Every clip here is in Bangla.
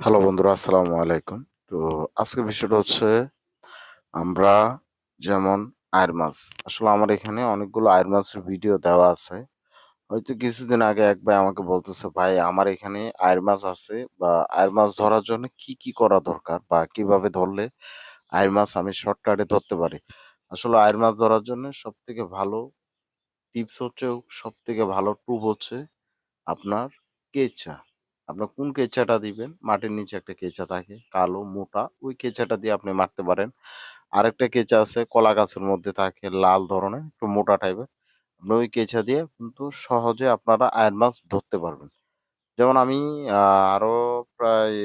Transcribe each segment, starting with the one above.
হ্যালো বন্ধুরা, আসসালামু আলাইকুম। তো আজকের বিষয়টা হচ্ছে, আমরা যেমন আয়ের মাছ, আসলে আমার এখানে অনেকগুলো আয়ের মাছের ভিডিও দেওয়া আছে। হয়তো কিছুদিন আগে এক ভাই আমাকে বলতেছে, ভাই, আমার এখানে আয়ের মাছ আছে বা আয়ের মাছ ধরার জন্য কি কি করা দরকার বা কীভাবে ধরলে আয়ের মাছ আমি শর্টকাটে ধরতে পারি? আসলে আয়ের মাছ ধরার জন্য সব থেকে ভালো টিপস হচ্ছে সব থেকে ভালো টুব হচ্ছে আপনার কেঁচা। আপনার কোন কেঁচাটা দিবেন? মাটির নিচে একটা কেঁচা থাকে, কালো মোটা। ওই কেঁচাটা দিয়ে আপনি মারতে পারেন। আরেকটা কেঁচা আছে কলা গাছের মধ্যে থাকে লাল ধরনের, একটু মোটা টাইপের। আপনি ওই কেঁচা দিয়ে কিন্তু সহজে আপনারা আয়ের মাছ ধরতে পারবেন। যেমন আমি আরও প্রায়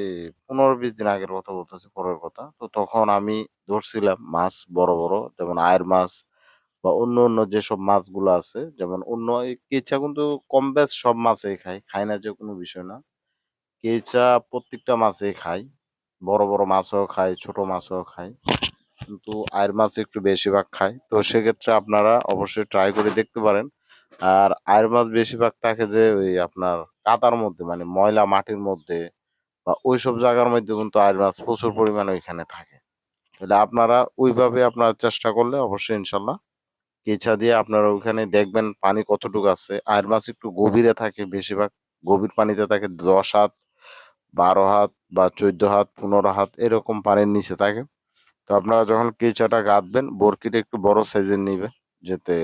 ১৫-২০ দিন আগের কথা বলতেছি, পরের কথা। তো তখন আমি ধরছিলাম মাছ বড়, বড় যেমন আয়ের মাছ বা অন্য, অন্য যেসব মাছগুলো আছে যেমন অন্য কেঁচা কিন্তু কম বেশ সব মাছেই খায়। খায় না যে কোনো বিষয় না। কেঁচা প্রত্যেকটা মাছেই খায়। বড়, বড় মাছও খায়, ছোট মাছও খায়। কিন্তু আয়ের মাছ একটু বেশিরভাগ খায়। তো সেক্ষেত্রে আপনারা অবশ্যই ট্রাই করে দেখতে পারেন। আর আয়ের মাছ বেশিরভাগ থাকে যে ওই আপনার কাতার মধ্যে মানে ময়লা মাটির মধ্যে বা ওইসব জায়গার মধ্যে কিন্তু আয়ের মাছ প্রচুর পরিমাণে ওইখানে থাকে। তাহলে আপনারা ওইভাবে আপনারা চেষ্টা করলে অবশ্যই ইনশাল্লাহ কেঁচা দিয়ে আপনারা ওইখানে দেখবেন পানি কতটুকু আছে। আয়ের মাছ একটু গভীরে থাকে বেশিরভাগ। গভীর পানিতে থাকে ১০ হাত, ১২ হাত বা ১৪ হাত, ১৫ হাত এরকম পানির নিচে থাকে। তো আপনারা যখন কেঁচাটা গাঁথবেন বরকিটা একটু বড় সাইজের নিবে যাতে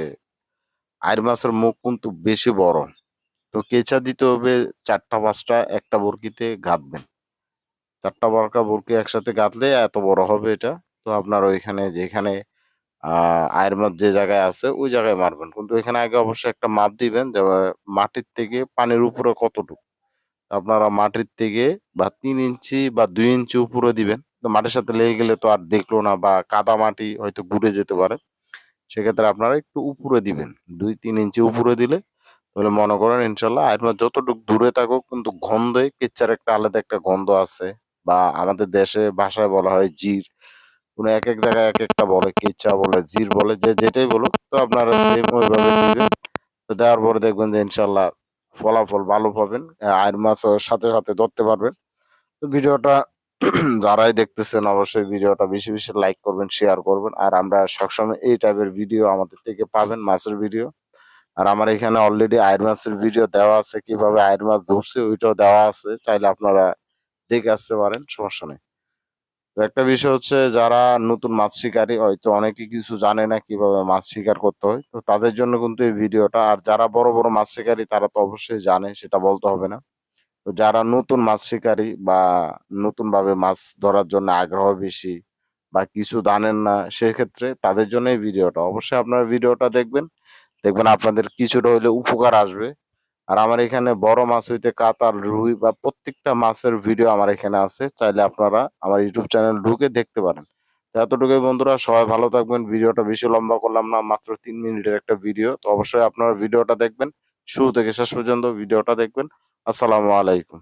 আয়ের মাছের মুখ কিন্তু বেশি বড়। তো কেঁচা দিতে হবে ৪ টা ৫ টা একটা বরকিতে গাঁথবেন। ৪ টা বরকি একসাথে গাঁথলে এত বড় হবে এটা। তো আপনার ওইখানে যেখানে আয়ের মাছ যে জায়গায় আছে ওই জায়গায় মারবেন। কিন্তু এখানে আগে অবশ্যই একটা মাপ দিবেন যে মাটির থেকে পানির উপরে কতটুকু। আপনারা মাটির থেকে বা তিন ইঞ্চি বা দুই ইঞ্চি উপরে দিবেন। তো মাটির সাথে লেগে গেলে তো আর দেখল না বা কাদা মাটি হয়তো ঘুরে যেতে পারে। সেক্ষেত্রে আপনারা একটু উপরে দিবেন। ২-৩ ইঞ্চি উপরে দিলে তাহলে মনে করেন ইনশাল্লাহ মাছ যতটুকু দূরে থাকুক কিন্তু গন্ধে কেচ্চার একটা আলাদা একটা গন্ধ আছে বা আমাদের দেশে ভাষায় বলা হয় জির। কোনো এক এক জায়গায় এক একটা বলে, কেচ্চা বলে, জির বলে যে যেটাই বলুক তো আপনারা সেম ওইভাবে দিবেন। তো দেওয়ার পরে দেখবেন যে ইনশাল্লাহ ফলাফল ভালো পাবেন। আয়ের মাছও সাথে, সাথে ধরতে পারবেন। তো ভিডিওটা যারাই দেখতেছেন অবশ্যই ভিডিওটা বেশি, বেশি লাইক করবেন, শেয়ার করবেন। আর আমরা সবসময় এই টাইপের ভিডিও আমাদের থেকে পাবেন মাছের ভিডিও। আর আমার এখানে অলরেডি আয়ের মাছের ভিডিও দেওয়া আছে। কীভাবে আয়ের মাছ ধরছে ওইটাও দেওয়া আছে। চাইলে আপনারা দেখে আসতে পারেন, সমস্যা নেই। তো একটা বিষয় হচ্ছে যারা নতুন মাছ শিকারী হয়তো অনেকে কিছু জানে না কীভাবে মাছ শিকার করতে হয়। তো তাদের জন্য কিন্তু এই ভিডিওটা। আর যারা বড়, বড় মাছ শিকারী তারা তো অবশ্যই জানে সেটা বলতে হবে না। তো যারা নতুন মাছ শিকারী বা নতুনভাবে মাছ ধরার জন্য আগ্রহ বেশি বা কিছু জানেন না সেক্ষেত্রে তাদের জন্য এই ভিডিওটা। অবশ্যই আপনারা ভিডিওটা দেখবেন। দেখবেন আপনাদের কিছুটা হইলেও উপকার আসবে। আর আমার এখানে বড় মাছ হইতে কাতাল, রুই বা প্রত্যেকটা মাছের ভিডিও আমার এখানে আছে। চাইলে আপনারা আমার ইউটিউব চ্যানেল ঢুকে দেখতে পারেন। এতটুকুই বন্ধুরা সবাই ভালো থাকবেন। ভিডিওটা বেশি লম্বা করলাম না। মাত্র তিন মিনিটের একটা ভিডিও। তো অবশ্যই আপনারা ভিডিওটা দেখবেন। শুরু থেকে শেষ পর্যন্ত ভিডিওটা দেখবেন। আসসালামু আলাইকুম।